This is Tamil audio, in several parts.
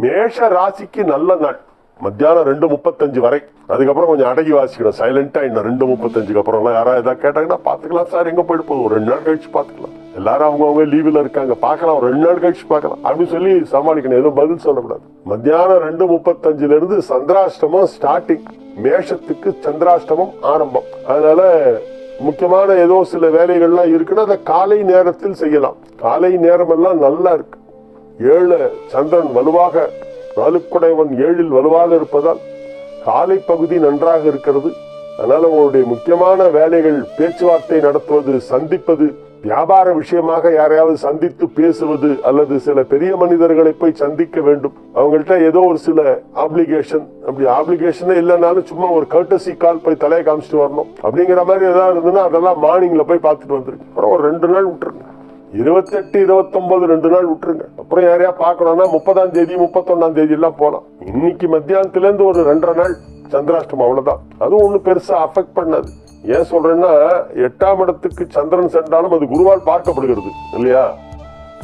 மேஷ ராசிக்கு நல்ல நாள். மத்தியானம் ரெண்டு முப்பத்தஞ்சு வரை. அதுக்கப்புறம் கொஞ்சம் அடகி வாசிக்கணும். சைலண்டா இன்னும் ரெண்டு முப்பத்தஞ்சுக்கு அப்புறம் எல்லாம் யாராவது ஏதாவது கேட்டாங்கன்னா பாத்துக்கலாம் சார். எங்க போயிட்டு போகுது? ஒரு ரெண்டு நாள் கழிச்சு பாத்துக்கலாம் எல்லாரும் அவங்கவுங்க லீவில் இருக்காங்க. பார்க்கலாம். ஒரு ரெண்டு நாள் கழிச்சு பார்க்கலாம். அப்படின்னு சொல்லி சமாளிக்கணும். எதுவும் பதில் சொல்லக்கூடாது. மத்தியானம் ரெண்டு முப்பத்தஞ்சுல இருந்து சந்திராஷ்டமம் ஸ்டார்டிங் மேஷத்துக்கு சந்திராஷ்டமம் ஆரம்பம். அதனால முக்கியமான ஏதோ சில வேலைகள்லாம் இருக்குன்னா அதை காலை நேரத்தில் செய்யலாம். காலை நேரம் எல்லாம் நல்லா இருக்கு. ஏழு சந்திரன் வலுவாக நாலுக்குடையவன் ஏழில் வலுவாக இருப்பதால் காலை பகுதி நன்றாக இருக்கிறது. அதனால் உங்களுடைய முக்கியமான வேலைகள் பேச்சுவார்த்தை நடத்துவது சந்திப்பது வியாபார விஷயமாக யாரையாவது சந்தித்து பேசுவது அல்லது சில பெரிய மனிதர்களை போய் சந்திக்க வேண்டும். அவங்கள்ட்ட ஏதோ ஒரு சில ஆப்ளிகேஷன் அப்படி ஆப்ளிகேஷனே இல்லைனாலும் சும்மா ஒரு கர்டசி கால் போய் தலையை காமிச்சிட்டு வரணும். அப்படிங்கிற மாதிரி ஏதாவது இருந்ததுன்னா அதெல்லாம் மார்னிங்ல போய் பார்த்துட்டு வந்துருக்கு அப்புறம் ஒரு ரெண்டு நாள் விட்டுருங்க. இருபத்தெட்டு இருபத்தொன்பது ரெண்டு நாள் விட்டுருங்க. அப்புறம் யாரையா பார்க்கணும்னா முப்பதாம் தேதி முப்பத்தொன்னாம் தேதி எல்லாம் போலாம். இன்னைக்கு மத்தியானத்துல இருந்து ஒரு ரெண்டரை நாள் சந்திராஷ்டமம் அவ்வளவுதான். அதுவும் ஒண்ணு பெருசா அஃபெக்ட் பண்ணாது. ஏன் சொல்றேன்னா எட்டாம் இடத்துக்கு சந்திரன் சென்றாலும் அது குருவால் பார்க்கப்படுகிறது இல்லையா?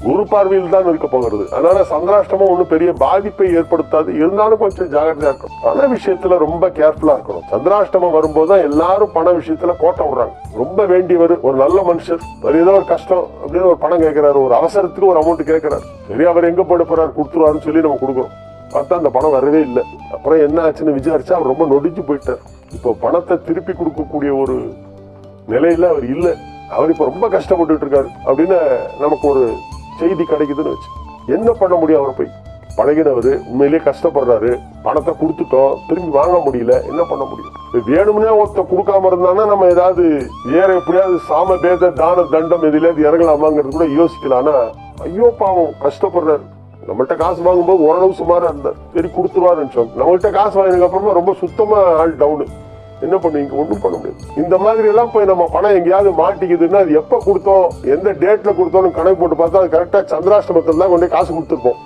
குரு பார்வையில் தான் இருக்க போகிறது. அதனால சந்திராஷ்டமம் ஒன்றும் பெரிய பாதிப்பை ஏற்படுத்தாது. இருந்தாலும் கொஞ்சம் ஜாகிரதையா இருக்கணும். பண விஷயத்துல ரொம்ப கேர்ஃபுல்லா இருக்கணும். சந்திராஷ்டமம் வரும்போது தான் எல்லாரும் பண விஷயத்துல கோட்டை விடுறாங்க. ரொம்ப வேண்டியவர் ஒரு நல்ல மனுஷர் வேற ஏதோ ஒரு கஷ்டம் அப்படின்னு ஒரு பணம் கேட்கிறாரு. ஒரு அவசரத்துக்கு ஒரு அமௌண்ட் கேட்கிறாரு. சரி அவர் எங்க போட போறாரு? கொடுத்துருவாருன்னு சொல்லி நம்ம கொடுக்குறோம் பார்த்தா அந்த பணம் வரவே இல்லை. அப்புறம் என்ன ஆச்சுன்னு விசாரிச்சா அவர் ரொம்ப நொடிஞ்சு போயிட்டார். இப்போ பணத்தை திருப்பி கொடுக்கக்கூடிய ஒரு நிலையில அவர் இல்லை. அவர் இப்ப ரொம்ப கஷ்டப்பட்டு இருக்காரு. அப்படின்னு நமக்கு ஒரு செய்தி கிடைக்குதுன்னு வச்சு. என்ன பண்ண முடியும் அவர் போய்? பழகினவர் உண்மையிலேயே கஷ்டப்படுறாரு பணத்தை கொடுத்துட்டோம் திரும்பி வாங்க முடியல என்ன பண்ண முடியும்? வேணும்னே ஒருத்த கொடுக்காம இருந்தானா நம்ம ஏதாவது வேற எப்படியாவது சாம பேத தான தண்டம் எதிலாவது இறங்கலாமாங்கிறது கூட யோசிக்கலாம் ஆனா ஐயோ பாவம் கஷ்டப்படுறாரு. நம்மள்கிட்ட காசு வாங்கும்போது ஓரளவு சுமாரா இருந்தார். சரி கொடுத்துருவாருன்னு சொன்னோம் நம்மள்கிட்ட காசு வாங்கினதுக்கு அப்புறமா ரொம்ப சுத்தமா ஆள் டவுனு என்ன பண்ணுவீங்க? ஒன்றும் பண்ண முடியாது. இந்த மாதிரி எல்லாம் போய் நம்ம பணம் எங்கேயாவது மாட்டிக்குதுன்னா அது எப்போ கொடுத்தோம்? எந்த டேட்டில் கொடுத்தோம்னு கணக்கு போட்டு பார்த்தா அது கரெக்டாக சந்திராஷ்டமத்தில் தான் கொண்டு காசு கொடுத்துருப்போம்.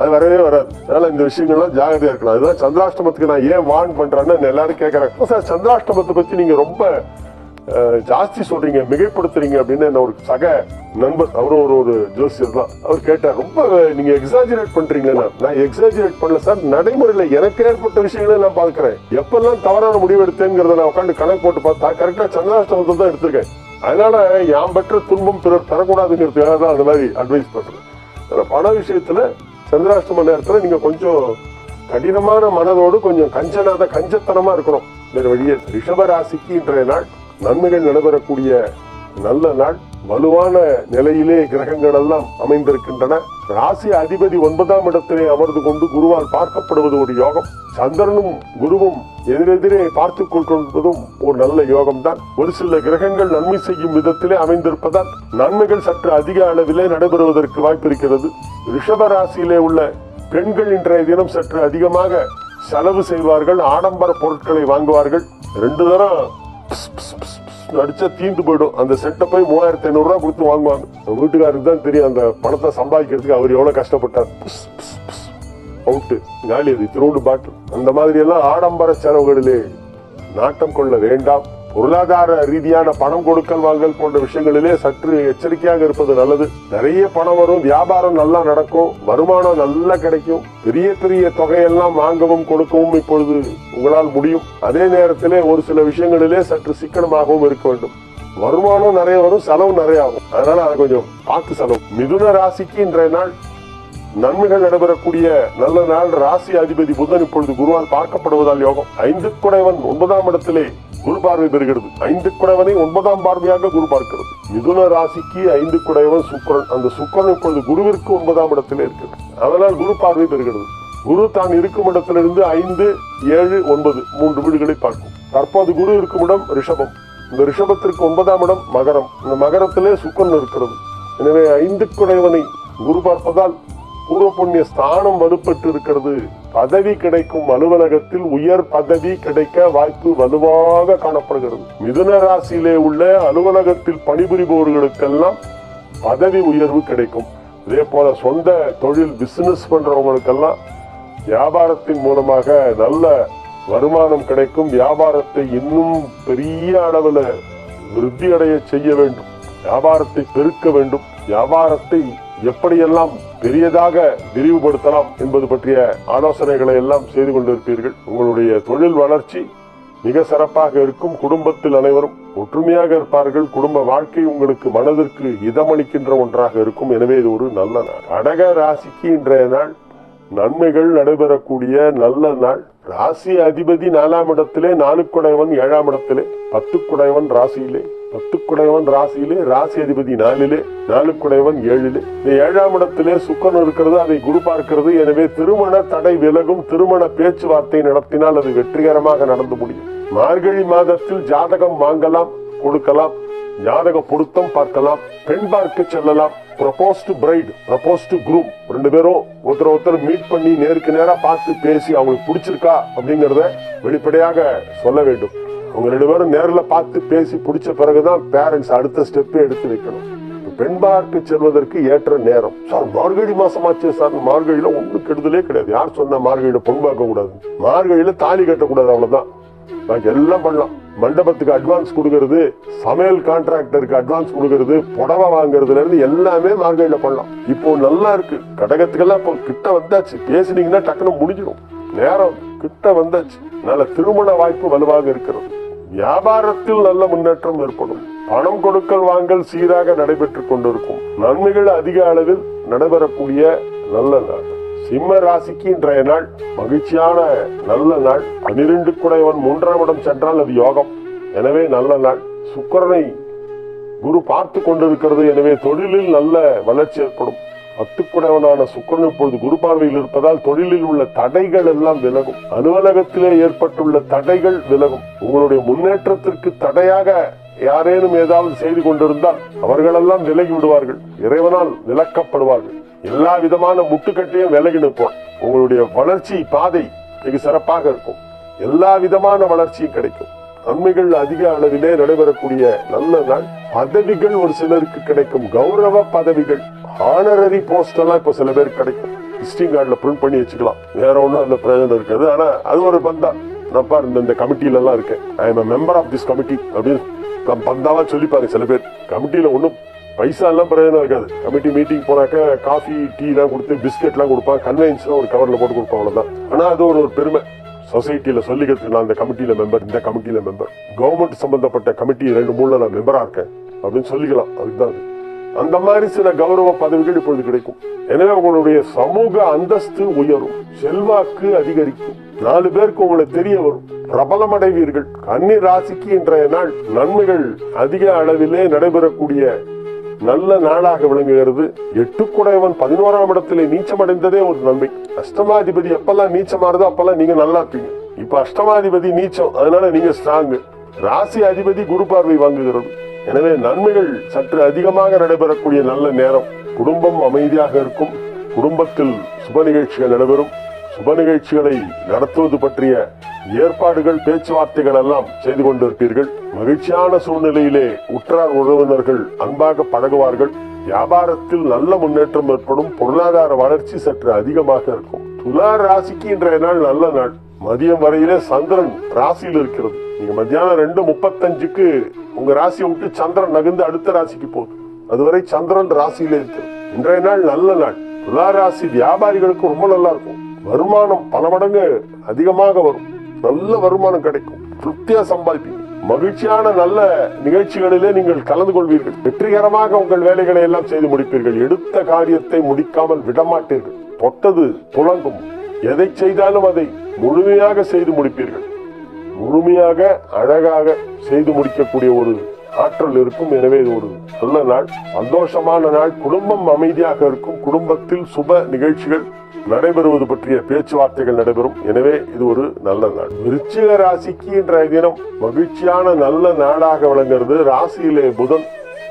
அது வரவே வராது. அதனால இந்த விஷயங்கள்லாம் ஜாகிரதையா இருக்கலாம். அதுதான் சந்திராஷ்டமத்துக்கு நான் ஏன் வான் பண்றேன்னு எல்லாரும் கேட்கறாங்க. சார் சந்திராஷ்டமத்தை பத்தி நீங்க ரொம்ப ஜாஸ்தி சொல்றீங்க மிகைப்படுத்துறீங்க அப்படின்னு என்ன ஒரு சக நண்பர் அவரும் ஒரு ஒரு ஜோசியர் தான். அவர் கேட்டார் ரொம்ப நீங்க எக்ஸாஜிரேட் பண்றீங்க நான். எக்ஸாஜிரேட் பண்ணல சார் நடைமுறையில எனக்கு ஏற்பட்ட விஷயங்களை நான் பாக்குறேன் எப்பெல்லாம் தவறான முடிவு எடுத்தேங்கிறத நான் உட்காந்து கணக்கு போட்டு பார்த்தா கரெக்டா சந்திராஷ்டமத்தை தான் எடுத்திருக்கேன். அதனால யாம் பெற்ற துன்பம் பிறர் தரக்கூடாதுங்கிறதுக்காக தான் அந்த மாதிரி அட்வைஸ் பண்றேன். பண விஷயத்துல சந்திராஷ்டம நேரத்துல நீங்க கொஞ்சம் கடினமான மனதோடு கொஞ்சம் கஞ்சனாத கஞ்சத்தனமா இருக்கணும். வேற வழியே ரிஷப ராசிக்கு இன்றைய நாள் நன்மைகள் நடைபெறக்கூடிய நல்ல நாள் வலுவான நிலையிலே கிரகங்கள் எல்லாம் அமைந்திருக்கின்றன. ராசி அதிபதி ஒன்பதாம் இடத்திலே அமர்ந்து கொண்டு குருவால் பார்க்கப்படுவது ஒரு யோகம். சந்திரனும் குருவும் எதிரெதிரே பார்த்துக் கொள்வதும் ஒரு நல்ல யோகம் தான் ஒரு சில கிரகங்கள் நன்மை செய்யும் விதத்திலே அமைந்திருப்பதால் நன்மைகள் சற்று அதிக அளவிலே நடைபெறுவதற்கு வாய்ப்பு இருக்கிறது. ரிஷப ராசியிலே உள்ள பெண்கள் இன்றைய தினம் சற்று அதிகமாக செலவு செய்வார்கள் ஆடம்பர பொருட்களை வாங்குவார்கள். ரெண்டு தரம் பிஸ் அடிச்சா தீந்து போயிடும். அந்த செட்டை போய் மூவாயிரத்தி ஐநூறுரூவா கொடுத்து வாங்குவாங்க. வீட்டுக்காரருக்கு தான் தெரியும் அந்த பணத்தை சம்பாதிக்கிறதுக்கு அவர் எவ்வளோ கஷ்டப்பட்டார். அவுட்டு காலி அது திருவுண்டு பாட்டில். அந்த மாதிரி எல்லாம் ஆடம்பர செலவுகளிலே நாட்டம் கொள்ள வேண்டாம். பொருளாதார ரீதியான பணம் கொடுக்கல் வாங்கல் போன்ற விஷயங்களிலே சற்று எச்சரிக்கையாக இருப்பது நல்லது. நிறைய பணம் வரும் வியாபாரம் நல்லா நடக்கும் வருமானம் நல்லா கிடைக்கும். பெரிய பெரிய தொகையெல்லாம் வாங்கவும் கொடுக்கவும் இப்பொழுது உங்களால் முடியும். அதே நேரத்திலே ஒரு சில விஷயங்களிலே சற்று சிக்கனமாகவும் இருக்க வேண்டும். வருமானம் நிறைய வரும் செலவு நிறைய ஆகும். அதனால அதை கொஞ்சம் பார்த்து செலவு. மிதுன ராசிக்கு இன்றைய நாள் நன்மைகள் நடைபெறக்கூடிய நல்ல நாள் ராசி அதிபதி புதன் இப்பொழுது குருவால் பார்க்கப்படுவதால் யோகம். ஐந்து குடைவன் ஒன்பதாம் இடத்திலே குரு பார்வை பெறுகிறது. ஐந்து குடைவனை ஒன்பதாம் பார்வையாக குரு பார்க்கிறது. மிதுன ராசிக்கு ஐந்து குடைவன் சுக்கிரன். அந்த சுக்கரன் இப்பொழுது குருவிற்கு ஒன்பதாம் இடத்திலே இருக்கிறது அதனால் குரு பார்வை பெறுகிறது. குரு தான் இருக்கும் இடத்திலிருந்து ஐந்து ஏழு ஒன்பது மூன்று வீடுகளை பார்க்கும். தற்போது குரு இருக்கும் இடம் ரிஷபம். இந்த ரிஷபத்திற்கு ஒன்பதாம் இடம் மகரம். இந்த மகரத்திலே சுக்கரன் இருக்கிறது. எனவே ஐந்து குடைவனை குரு பார்ப்பதால் பூர்வ புண்ணிய ஸ்தானம் வலுப்பட்டு இருக்கிறது பதவி கிடைக்கும் அலுவலகத்தில் உயர் பதவி கிடைக்க வாய்ப்பு வலுவாக காணப்படுகிறது. மிதுன ராசியிலே உள்ள அலுவலகத்தில் பணிபுரிபவர்களுக்கெல்லாம் பதவி உயர்வு கிடைக்கும். இதே போல சொந்த தொழில் பிசினஸ் பண்றவங்களுக்கெல்லாம் வியாபாரத்தின் மூலமாக நல்ல வருமானம் கிடைக்கும். வியாபாரத்தை இன்னும் பெரிய அளவில் விருத்தி அடைய செய்ய வேண்டும். வியாபாரத்தை பெருக்க வேண்டும். வியாபாரத்தை எப்படியெல்லாம் பெரியதாக விரிவுபடுத்தலாம் என்பது பற்றிய ஆலோசனைகளை எல்லாம் செய்து கொண்டிருப்பீர்கள். உங்களுடைய தொழில் வளர்ச்சி மிக சிறப்பாக இருக்கும். குடும்பத்தில் அனைவரும் ஒற்றுமையாக இருப்பார்கள். குடும்ப வாழ்க்கை உங்களுக்கு மனதிற்கு இதமளிக்கின்ற ஒன்றாக இருக்கும். எனவே இது ஒரு நல்ல நாள். கடக ராசிக்கு இன்றைய நாள் நன்மைகள் நடைபெறக்கூடிய நல்ல நாள். ராசி அதிபதி நாலாம் இடத்திலே நாலு குடைவன் ஏழாம் இடத்திலே பத்து குடைவன் ராசியிலே. பத்துக்குடையவன் ராசியிலே ராசி அதிபதி நாலிலே நாலுக்குடையவன் ஏழிலே. இந்த ஏழாம் இடத்திலே சுக்கன் இருக்கிறது அதை குரு பார்க்கிறது. எனவே திருமண தடை விலகும் திருமண பேச்சுவார்த்தை நடத்தினால் அது வெற்றிகரமாக நடந்து முடியும். மார்கழி மாதத்தில் ஜாதகம் வாங்கலாம் கொடுக்கலாம். ஜாதக பொருத்தம் பார்க்கலாம் பெண் பார்க்க செல்லலாம். Propose to bride propose to groom ரெண்டு பேரும் ஒருத்தர் ஒருத்தர் மீட் பண்ணி நேருக்கு நேராக பார்த்து பேசி அவங்களுக்கு பிடிச்சிருக்கா அப்படிங்கிறத வெளிப்படையாக சொல்ல வேண்டும். அவங்க ரெண்டு பேரும் நேரில் பார்த்து பேசி பிடிச்ச பிறகுதான் பேரண்ட்ஸ் அடுத்த ஸ்டெப்பே எடுத்து வைக்கணும். பெண் பார்க்க செல்வதற்கு ஏற்ற நேரம். சார் மார்கழி மாசமாச்சு சார். மார்கழியில ஒன்றும் கெடுதலே கிடையாது. யார் சொன்னா மார்கழியில பொன் பார்க்க கூடாது மார்கழியில தாலி கட்டக்கூடாது அவ்வளவுதான். பாக்கி எல்லாம் பண்ணலாம். மண்டபத்துக்கு அட்வான்ஸ் கொடுக்கறது சமையல் கான்ட்ராக்டருக்கு அட்வான்ஸ் கொடுக்கறது புடவை வாங்குறதுல இருந்து எல்லாமே மார்கழியில பண்ணலாம். இப்போ நல்லா இருக்கு. கடகத்துக்கெல்லாம் இப்போ கிட்ட வந்தாச்சு. பேசுனீங்கன்னா டக்குனு முடிஞ்சிடும். நேரம். கிட்ட வந்தாச்சு. நல்ல திருமண வாய்ப்பு வலுவாக இருக்கிறது. வியாபாரத்தில் நல்ல முன்னேற்றம் ஏற்படும். பணம் கொடுக்கல் வாங்கல் சீராக நடைபெற்றுக் கொண்டிருக்கும். நன்மைகள் அதிக அளவில் நடைபெறக்கூடிய நல்ல நாள். சிம்ம ராசிக்கு இன்றைய நாள் மகிழ்ச்சியான நல்ல நாள். பனிரெண்டு குடைவன் மூன்றாம் இடம் சென்றால் அது யோகம். எனவே நல்ல நாள். சுக்கரனை குரு பார்த்து கொண்டிருக்கிறது. எனவே தொழிலில் நல்ல வளர்ச்சி ஏற்படும். பத்துக்குடையவனான சுக்கரன் இப்பொழுது குரு பார்வையில் இருப்பதால் தொழிலில் உள்ள தடைகள் எல்லாம் விலகும். அலுவலகத்திலே ஏற்பட்டுள்ள தடைகள் விலகும். உங்களுடைய முன்னேற்றத்திற்கு தடையாக யாரேனும் ஏதாவது செய்து கொண்டிருந்தால் அவர்களெல்லாம் விலகி விடுவார்கள். இறைவனால் விலக்கப்படுவார்கள். எல்லா விதமான முட்டுக்கட்டையும் விலகி நிற்போம். உங்களுடைய வளர்ச்சி பாதை மிக சிறப்பாக இருக்கும். எல்லா விதமான வளர்ச்சியும் கிடைக்கும். நன்மைகள் அதிக அளவிலே நடைபெறக்கூடிய நல்ல நாள். பதவிகள் ஒரு சிலருக்கு கிடைக்கும் கௌரவ பதவிகள். ஹானரரி போஸ்ட் எல்லாம் இப்ப சில பேருக்கு கிடைக்கும். விசிட்டிங் கார்டில் பிரிண்ட் பண்ணி வச்சுக்கலாம். வேற ஒன்றும் அதில் பிரயோஜனம் இருக்காது. ஆனால் அது ஒரு பந்தா. நான் பாரு இந்த- இந்த எல்லாம் இருக்கேன். I am member of this committee அப்படின்னு கம்- பந்தாவா சொல்லிப்பாங்க சில பேர். கமிட்டியில் ஒன்றும் பைசா எல்லாம் பிரயோஜனம் இருக்காது. கமிட்டி மீட்டிங் போனாக்க காஃபி டீ எல்லாம் கொடுத்து பிஸ்கெட்லாம் கொடுப்பான். கன்வென்ஸ் ஒரு கவரில் போட்டு கொடுப்பான் அவ்வளோதான் ஆனால் அது ஒரு பெருமை. சொசைட்டியில் சொல்லிக்கிறதுக்கு நான் இந்த கமிட்டியில் மெம்பர் இந்த கமிட்டியில் மெம்பர் கவர்மெண்ட் சம்பந்தப்பட்ட கமிட்டி ரெண்டு மூணுல நான் மெம்பரா இருக்கேன். அப்படின்னு சொல்லிக்கலாம். அதுதான். அது. அந்த மாதிரி சில கௌரவ பதவிகள் இப்பொழுது கிடைக்கும். எனவே உங்களுடைய சமூக அந்தஸ்து உயரும். செல்வாக்கு அதிகரிக்கும். நாலு பேருக்கு உங்களை தெரிய வரும். பிரபலமடைவீர்கள் கன்னி ராசிக்கு இன்றைய நாள் நன்மைகள் அதிக அளவிலே நடைபெறக்கூடிய நல்ல நாளாக விளங்குகிறது. எட்டுக்குடையவன் பதினோராம் இடத்திலே நீச்சமடைந்ததே ஒரு நன்மை. அஷ்டமாதிபதி எப்பெல்லாம் நீச்சமாறுதோ அப்பெல்லாம் நீங்க நல்லா இருப்பீங்க இப்ப அஷ்டமாதிபதி நீச்சம் அதனால நீங்க ஸ்ட்ராங் ராசி அதிபதி குரு பார்வை வாங்குகிறது. எனவே நன்மைகள் சற்று அதிகமாக நடைபெறக்கூடிய நல்ல நேரம். குடும்பம் அமைதியாக இருக்கும். குடும்பத்தில் சுப நிகழ்ச்சிகள் நடைபெறும். சுப நிகழ்ச்சிகளை நடத்துவது பற்றிய ஏற்பாடுகள் பேச்சுவார்த்தைகள் எல்லாம் செய்து கொண்டிருப்பீர்கள். மகிழ்ச்சியான சூழ்நிலையிலே உற்றார் உறவினர்கள் அன்பாக பழகுவார்கள். வியாபாரத்தில் நல்ல முன்னேற்றம் ஏற்படும். பொருளாதார வளர்ச்சி சற்று அதிகமாக இருக்கும். துலா ராசிக்கு இன்றைய நாள் நல்ல நாள். மதியம் வரையிலே சந்திரன் ராசியில் இருக்கிறது. நீங்க மத்தியானம் ரெண்டு முப்பத்தஞ்சுக்கு உங்க ராசியை விட்டு சந்திரன் நகர்ந்து அடுத்த ராசிக்கு போகுது. அதுவரை சந்திரன் ராசியிலே இருக்கிறது. இன்றைய நாள் நல்ல நாள். துலா ராசி வியாபாரிகளுக்கு ரொம்ப நல்லா இருக்கும். வருமானம் பல மடங்கு அதிகமாக வரும். நல்ல வருமானம் கிடைக்கும். திருப்தியா சம்பாதிப்பீங்க. மகிழ்ச்சியான நல்ல நிகழ்ச்சிகளிலே நீங்கள் கலந்து கொள்வீர்கள். வெற்றிகரமாக உங்கள் வேலைகளை எல்லாம் செய்து முடிப்பீர்கள். எடுத்த காரியத்தை முடிக்காமல் விடமாட்டீர்கள். தொட்டது புலங்கும் எதை செய்தாலும் அதை முழுமையாக செய்து முடிப்பீர்கள். முழுமையாக அழகாக செய்து முடிக்கக்கூடிய ஒரு ஆற்றல் இருக்கும். எனவே இது ஒரு நல்ல நாள். சந்தோஷமான நாள். குடும்பம் அமைதியாக இருக்கும். குடும்பத்தில் சுப நிகழ்ச்சிகள் நடைபெறுவது பற்றிய பேச்சுவார்த்தைகள் நடைபெறும். எனவே இது ஒரு நல்ல நாள். விருச்சிக ராசிக்கு இன்றைய தினம் மகிழ்ச்சியான நல்ல நாடாக விளங்குகிறது. ராசியிலே புதன்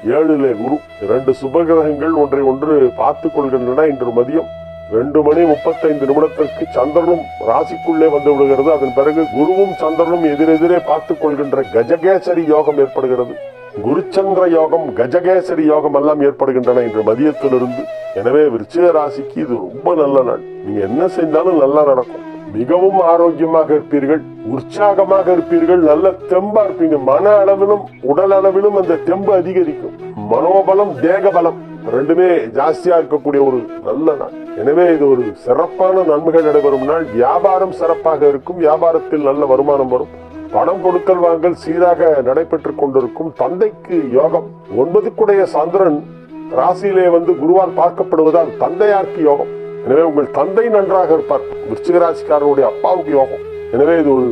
ஏழிலே குரு. இரண்டு சுபகிரகங்கள் ஒன்றை ஒன்று பார்த்துக் கொள்கின்றன. இன்று மதியம் ரெண்டு மணி முப்பத்தைந்து நிமிடத்திற்கு சந்திரனும் ராசிக்குள்ளே வந்து விடுகிறது. அதன் பிறகு குருவும் சந்திரனும் எதிரெதிரே பார்த்துக் கொள்கின்ற கஜகேசரி யோகம் ஏற்படுகிறது. குருச்சந்திர யோகம் கஜகேசரி யோகம் எல்லாம் ஏற்படுகின்றன இன்று மதியத்திலிருந்து. எனவே விருச்சிக ராசிக்கு இது ரொம்ப நல்ல நாள். நீங்க என்ன செஞ்சாலும் நல்லா நடக்கும். மிகவும் ஆரோக்கியமாக இருப்பீர்கள் உற்சாகமாக இருப்பீர்கள் நல்ல தெம்பா இருப்பீங்க. மன அளவிலும் உடல் அளவிலும் அந்த தெம்பு அதிகரிக்கும். மனோபலம் தேக பலம் ரெண்டுமே ஜாஸ்தியா இருக்கக்கூடிய ஒரு நல்ல நாள். எனவே இது ஒரு சிறப்பான நன்மைகள் நடைபெறும் நாள். வியாபாரம் சிறப்பாக இருக்கும். வியாபாரத்தில் நல்ல வருமானம் வரும். பணம் கொடுக்கல் வாங்கல் சீராக நடைபெற்றுக் கொண்டிருக்கும் தந்தைக்கு யோகம். ஒன்பதுக்குடைய சந்திரன் ராசியிலே வந்து குருவால் பார்க்கப்படுவதால் தந்தையாருக்கு யோகம். எனவே உங்கள் தந்தை நன்றாக இருப்பார். விருச்சிக ராசிக்காரருடைய அப்பாவுக்கு யோகம். எனவே இது ஒரு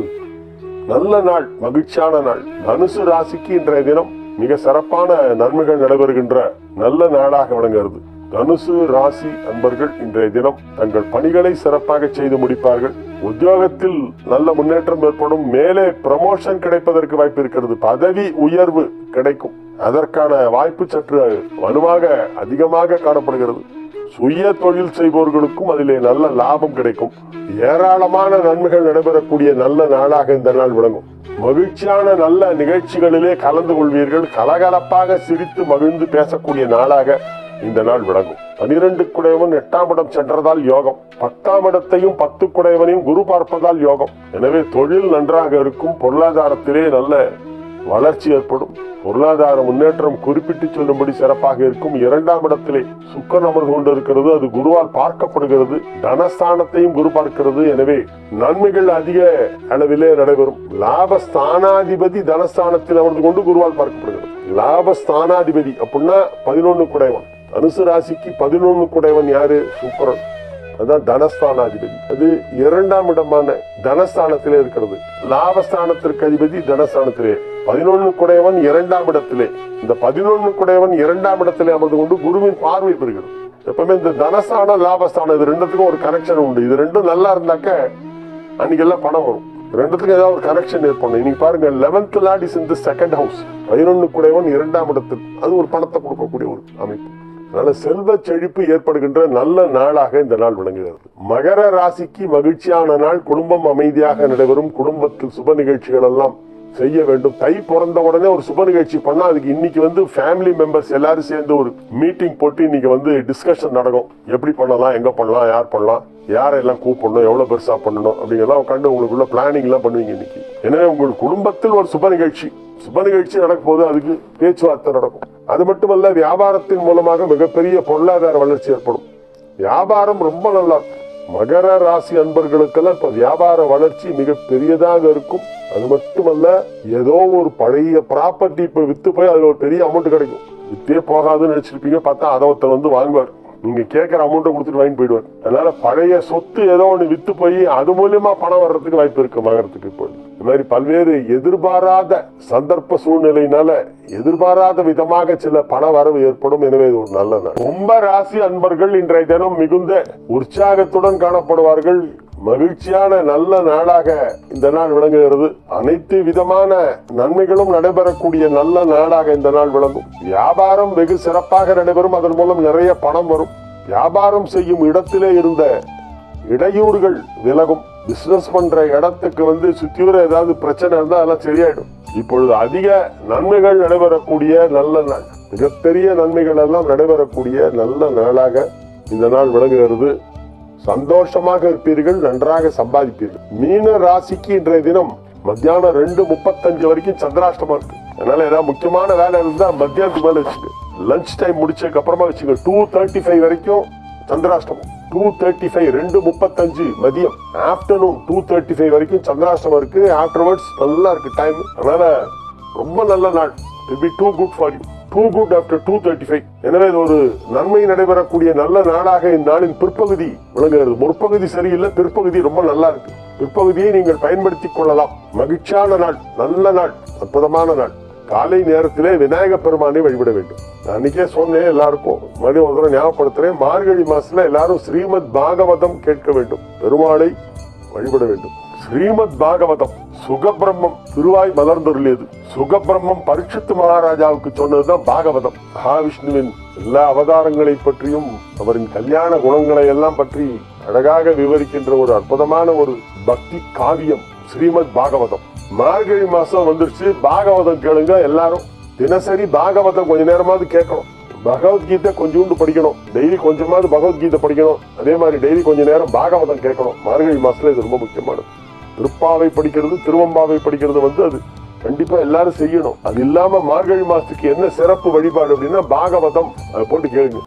நல்ல நாள் மகிழ்ச்சியான நாள். தனுசு ராசிக்கு இன்றைய தினம் மிக சிறப்பான நன்மைகள் நடைபெறுகின்ற நல்ல நாளாக விளங்குகிறது. தனுசு ராசி அன்பர்கள் இன்றைய தினம் தங்கள் பணிகளை சிறப்பாக செய்து முடிப்பார்கள். உத்தியோகத்தில் நல்ல முன்னேற்றம் ஏற்படும் மேலே ப்ரமோஷன் கிடைப்பதற்கு வாய்ப்பு இருக்கிறது பதவி உயர்வு கிடைக்கும். அதற்கான வாய்ப்பு சற்று வலுவாக அதிகமாக காணப்படுகிறது. சுய தொழில் செய்பவர்களுக்கும் அதிலே நல்ல லாபம் கிடைக்கும். ஏராளமான நன்மைகள் நடைபெறக்கூடிய நல்ல நாளாக இந்த நாள் விளங்கும். மகிழ்ச்சியான நல்ல நிகழ்ச்சிகளிலே கலந்து கொள்வீர்கள். கலகலப்பாக சிரித்து மகிழ்ந்து பேசக்கூடிய நாளாக இந்த நாள் விளங்கும். பனிரெண்டு குடையவன் எட்டாம் இடம் சென்றதால் யோகம். பத்தாம் இடத்தையும் பத்து குடையவனையும் குரு பார்ப்பதால் யோகம். எனவே தொழில் நன்றாக இருக்கும் பொருளாதாரத்திலே நல்ல வளர்ச்சி ஏற்படும். பொருளாதார முன்னேற்றம் குறிப்பிட்டு சொல்லும்படி சிறப்பாக இருக்கும். இரண்டாம் இடத்திலே சுக்கன் அமர்ந்து கொண்டிருக்கிறது. அது குருவால் பார்க்கப்படுகிறது. தனஸ்தானத்தையும் குரு பார்க்கிறது. எனவே நன்மைகள் அதிக அளவிலே நடைபெறும். லாபஸ்தானாதிபதி தனஸ்தானத்தில் அமர்ந்து கொண்டு குருவால் பார்க்கப்படுகிறது. லாபஸ்தானாதிபதி அப்படின்னா பதினொன்னு குடைவன் தனுசு ராசிக்கு பதினொன்று குடைவன் யாரு? சுக்கரன் அதான் தனஸ்தானாதிபதி. அது இரண்டாம் இடமான தனஸ்தானத்திலே இருக்கிறது. லாபஸ்தானத்திற்கு அதிபதி தனஸ்தானத்திலே. பதினொன்று குடையவன் இரண்டாம் இடத்திலே. இந்த பதினொன்று குடையவன் இரண்டாம் இடத்திலே அமர்ந்து கொண்டு குருவின் பார்வை பெறுகிறது. எப்பவுமே இந்த தனஸ்தானம் லாபஸ்தானம் இது ரெண்டுத்துக்கும் ஒரு கனெக்ஷன் உண்டு. இது ரெண்டும் நல்லா இருந்தாக்க அன்னைக்கு எல்லாம் பணம் வரும். ரெண்டுத்துக்கும் ஏதாவது ஒரு கனெக்ஷன் ஏற்படும் இன்னைக்கு பாருங்க லெவன்த் லாட் இஸ் இந்த செகண்ட் ஹவுஸ் பதினொன்று குடையவன் இரண்டாம் இடத்தில். அது ஒரு பணத்தை கொடுக்கக்கூடிய ஒரு அமைப்பு. அதனால செல்வ செழிப்பு ஏற்படுகின்ற நல்ல நாளாக இந்த நாள் விளங்குகிறது. மகர ராசிக்கு மகிழ்ச்சியான நாள் குடும்பம் அமைதியாக நடைபெறும் குடும்பத்தில் சுப நிகழ்ச்சிகள் எல்லாம் செய்ய வேண்டும். தை பிறந்த உடனே ஒரு சுப நிகழ்ச்சி பண்ணா அதுக்கு இன்னைக்கு வந்து ஃபேமிலி மெம்பர்ஸ் எல்லாரும் சேர்ந்து ஒரு மீட்டிங் போட்டு இன்னைக்கு வந்து டிஸ்கஷன் நடக்கும். எப்படி பண்ணலாம் எங்க பண்ணலாம் யார் பண்ணலாம் யாரெல்லாம் கூப்பிடணும் எவ்வளவு பெருசா பண்ணணும் அப்படிங்கலாம் உட்காந்து உங்களுக்குள்ள பிளானிங் எல்லாம் பண்ணுவீங்க இன்னைக்கு. எனவே உங்கள் குடும்பத்தில் ஒரு சுப நிகழ்ச்சி. சுப நிகழ்ச்சி நடக்கும் போது அதுக்கு பேச்சுவார்த்தை நடக்கும். அது மட்டுமல்ல வியாபாரத்தின் மூலமாக மிகப்பெரிய பொருளாதார வளர்ச்சி ஏற்படும். வியாபாரம் ரொம்ப நல்லா மகர ராசி அன்பர்களுக்கெல்லாம் இப்ப வியாபார வளர்ச்சி மிக பெரியதாக இருக்கும். அது மட்டுமல்ல ஏதோ ஒரு பழைய ப்ராப்பர்ட்டி இப்ப வித்து போய் அதுல ஒரு பெரிய அமௌண்ட் கிடைக்கும். வித்தே போகாதுன்னு நினைச்சிருப்பீங்க பார்த்தா அதை ஒருத்தர் வந்து வாங்குவார். நீங்க கேட்கிற அமௌண்ட்டை கொடுத்துட்டு வாங்கிட்டு போயிடுவார். அதனால பழைய சொத்து ஏதோ ஒண்ணு வித்து போய் அது மூலியமா பணம் வர்றதுக்கு வாய்ப்பு இருக்கு மகரத்துக்கு இப்போ. இந்த மாதிரி பல்வேறு எதிர்பாராத சந்தர்ப்ப சூழ்நிலையினால எதிர்பாராத விதமாக சில பண வரவு ஏற்படும். எனவே இது ஒரு நல்ல நாள். ராசி அன்பர்கள் இன்றைய தினம் மிகுந்த உற்சாகத்துடன் காணப்படுவார்கள். மகிழ்ச்சியான நல்ல நாளாக இந்த நாள் விளங்குகிறது. அனைத்து விதமான நன்மைகளும் நடைபெறக்கூடிய நல்ல நாளாக இந்த நாள் விளங்கும். வியாபாரம் வெகு சிறப்பாக நடைபெறும். அதன் மூலம் நிறைய பணம் வரும். வியாபாரம் செய்யும் இடத்திலே இருந்த இடையூறுகள் விலகும். பிசினஸ் பண்ற இடத்துக்கு வந்து சுத்தியூர ஏதாவது பிரச்சனை இருந்தால் அதெல்லாம் சரியாயிடும். இப்பொழுது அதிக நன்மைகள் நடைபெறக்கூடிய நல்ல மிகப்பெரிய நன்மைகள் எல்லாம் நடைபெறக்கூடிய நல்ல நாளாக இந்த நாள் விளங்குகிறது. சந்தோஷமாக இருப்பீர்கள் நன்றாக சம்பாதிப்பீர்கள். மீன ராசிக்கு இன்றைய தினம் மத்தியானம் ரெண்டு முப்பத்தஞ்சு வரைக்கும் சந்திராஷ்டமா இருக்கு. அதனால ஏதாவது முக்கியமான வேலை இருந்தா மத்தியானத்துக்கு மேல வச்சுக்க. லஞ்ச் டைம் முடிச்சதுக்கு அப்புறமா வச்சுக்க. டூ தேர்ட்டி ஃபைவ் வரைக்கும் சந்திராஷ்டமம். டூ தேர்ட்டி ஃபைவ் ரெண்டு முப்பத்தஞ்சு மதியம். ஆஃப்டர்நூன் டூ தேர்ட்டி ஃபைவ் வரைக்கும் சந்திராஷ்டமம் இருக்கு. ஆஃப்டர்வர்ட்ஸ் நல்லா இருக்கு டைம் அதனால ரொம்ப நல்ல நாள். It be too good for you too good after two thirty five எனவே இது ஒரு நன்மை நடைபெறக்கூடிய நல்ல நாளாக இந்நாளின் பிற்பகுதி விளங்குகிறது. முற்பகுதி சரியில்லை பிற்பகுதி ரொம்ப நல்லா இருக்கு. பிற்பகுதியை நீங்கள் பயன்படுத்திக் கொள்ளலாம். மகிழ்ச்சியான நாள் நல்ல நாள் அற்புதமான நாள். காலை நேரத்திலே விநாயக பெருமானை வழிபட வேண்டும். அன்னைக்கே சொன்னேன் எல்லாருக்கும். மறுபடியும் ஒரு ஞாபகப்படுத்துறேன். மார்கழி மாசத்துல எல்லாரும் ஸ்ரீமத் பாகவதம் கேட்க வேண்டும். பெருமாளை வழிபட வேண்டும். ஸ்ரீமத் பாகவதம் சுகபிரம்மம் திருவாய் மலர்ந்தொருளியது. சுகபிரம்மம் பரீட்சித்து மகாராஜாவுக்கு சொன்னதுதான் பாகவதம். மகாவிஷ்ணுவின் எல்லா அவதாரங்களை பற்றியும் அவரின் கல்யாண குணங்களை எல்லாம் பற்றி அழகாக விவரிக்கின்ற ஒரு அற்புதமான ஒரு பக்தி காவியம் ஸ்ரீமத் பாகவதம். மார்கழி மாசம் வந்துருச்சு. பாகவதம் கேளுங்க எல்லாரும். தினசரி பாகவதம் கொஞ்ச நேரமாவது கேட்கணும். பகவத்கீதை கொஞ்சோண்டு படிக்கணும். டெய்லி கொஞ்சமாவது பகவத்கீதை படிக்கணும். அதே மாதிரி டெய்லி கொஞ்ச நேரம் பாகவதம் கேட்கணும். மார்கழி மாசத்துல இது ரொம்ப முக்கியமானது. திருப்பாவை படிக்கிறது திருவம்பாவை படிக்கிறது வந்து அது கண்டிப்பா எல்லாரும் செய்யணும். அது இல்லாம மார்கழி மாசத்துக்கு என்ன சிறப்பு வழிபாடு அப்படின்னா பாகவதம் அதை போட்டு கேளுங்க.